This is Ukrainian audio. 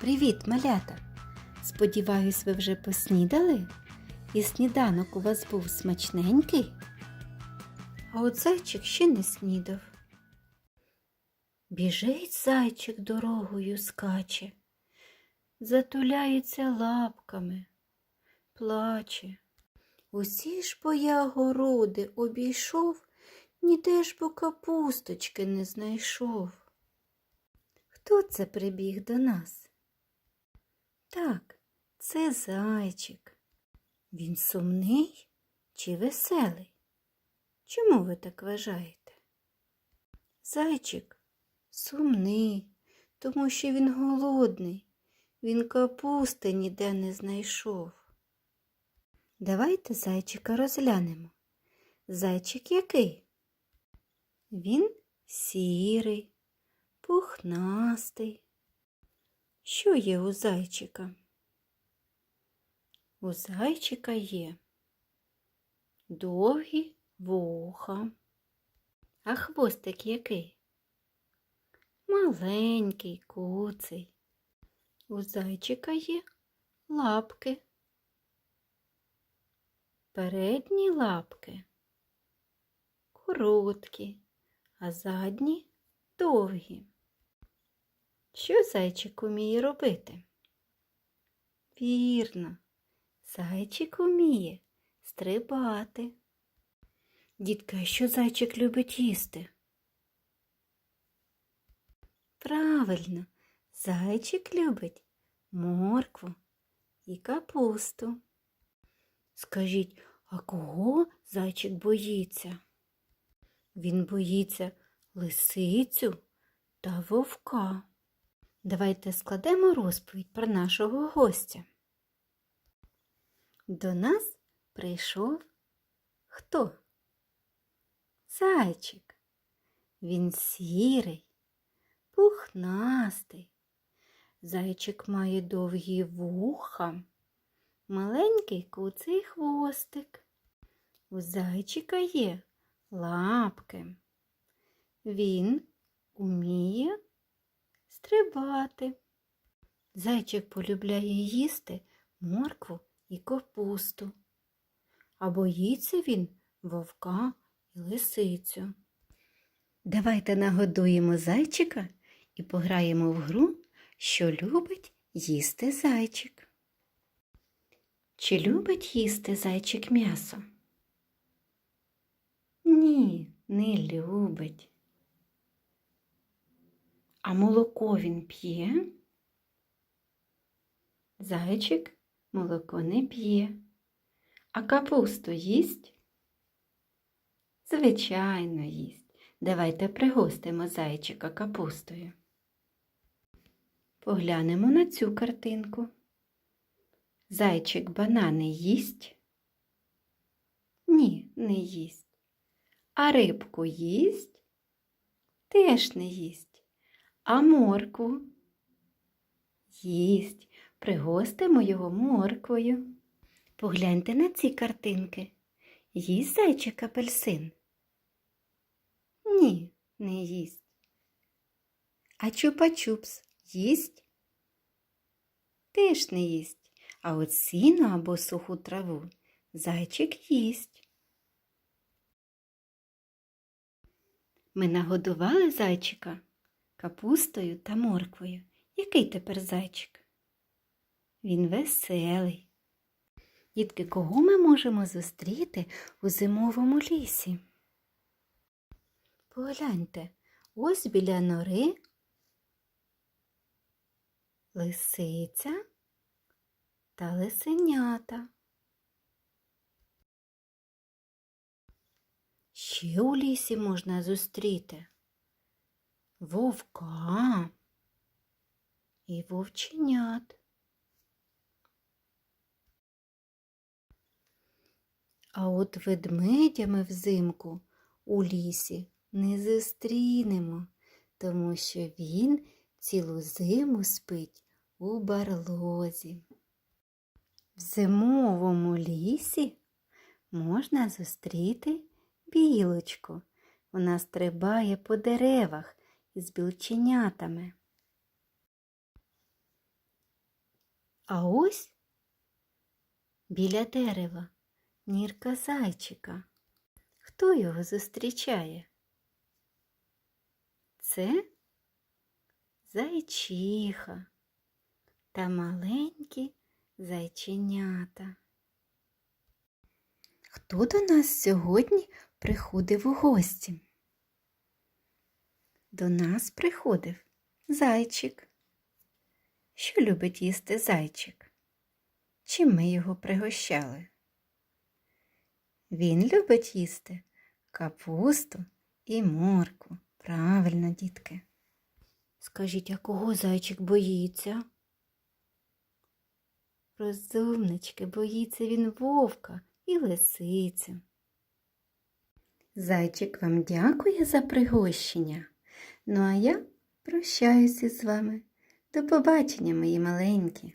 Привіт, малята! Сподіваюсь, ви вже поснідали? І сніданок у вас був смачненький? А от зайчик ще не снідав. Біжить зайчик дорогою скаче, затуляється лапками, плаче. Усі ж бо я городи обійшов, ніде ж бо капусточки не знайшов. Хто це прибіг до нас? Так, це зайчик. Він сумний чи веселий? Чому ви так вважаєте? Зайчик сумний, тому що він голодний, він капусти ніде не знайшов. Давайте зайчика розглянемо. Зайчик який? Він сірий, пухнастий. Що є у зайчика? У зайчика є довгі вуха. А хвостик який? Маленький, куций. У зайчика є лапки. Передні лапки короткі, а задні довгі. Що зайчик уміє робити? Вірно, зайчик уміє стрибати. Дітка, що зайчик любить їсти? Правильно, зайчик любить моркву і капусту. Скажіть, а кого зайчик боїться? Він боїться лисицю та вовка. Давайте складемо розповідь про нашого гостя. До нас прийшов хто? Зайчик. Він сірий, пухнастий. Зайчик має довгі вуха, маленький куций хвостик. У зайчика є лапки. Він уміє стрибати. Зайчик полюбляє їсти моркву і капусту. А боїться він вовка і лисицю. Давайте нагодуємо зайчика і пограємо в гру, що любить їсти зайчик. Чи любить їсти зайчик м'ясо? Ні, не любить. А молоко він п'є? Зайчик молоко не п'є. А капусту їсть? Звичайно, їсть. Давайте пригостимо зайчика капустою. Поглянемо на цю картинку. Зайчик банани їсть? Ні, не їсть. А рибку їсть? Теж не їсть. А моркву? Їсть. Пригостимо його морквою. Погляньте на ці картинки. Їсть зайчик апельсин? Ні, не їсть. А чупа-чупс їсть? Теж не їсть. А от сіно або суху траву зайчик їсть. Ми нагодували зайчика капустою та морквою. Який тепер зайчик? Він веселий. Дітки, кого ми можемо зустріти у зимовому лісі? Погляньте, ось біля нори лисиця та лисенята. Ще у лісі можна зустріти вовка і вовченят. А от ведмедями взимку у лісі не зустрінемо, тому що він цілу зиму спить у барлозі. В зимовому лісі можна зустріти білочку. Вона стрибає по деревах із білченятами. А ось біля дерева нірка зайчика. Хто його зустрічає? Це зайчиха та маленькі зайченята. Хто до нас сьогодні приходив у гості? До нас приходив зайчик. Що любить їсти зайчик? Чим ми його пригощали? Він любить їсти капусту і морку. Правильно, дітки. Скажіть, а кого зайчик боїться? Розумнички, боїться він вовка і лисицю. Зайчик вам дякує за пригощення. Ну а я прощаюся з вами. До побачення, мої маленькі.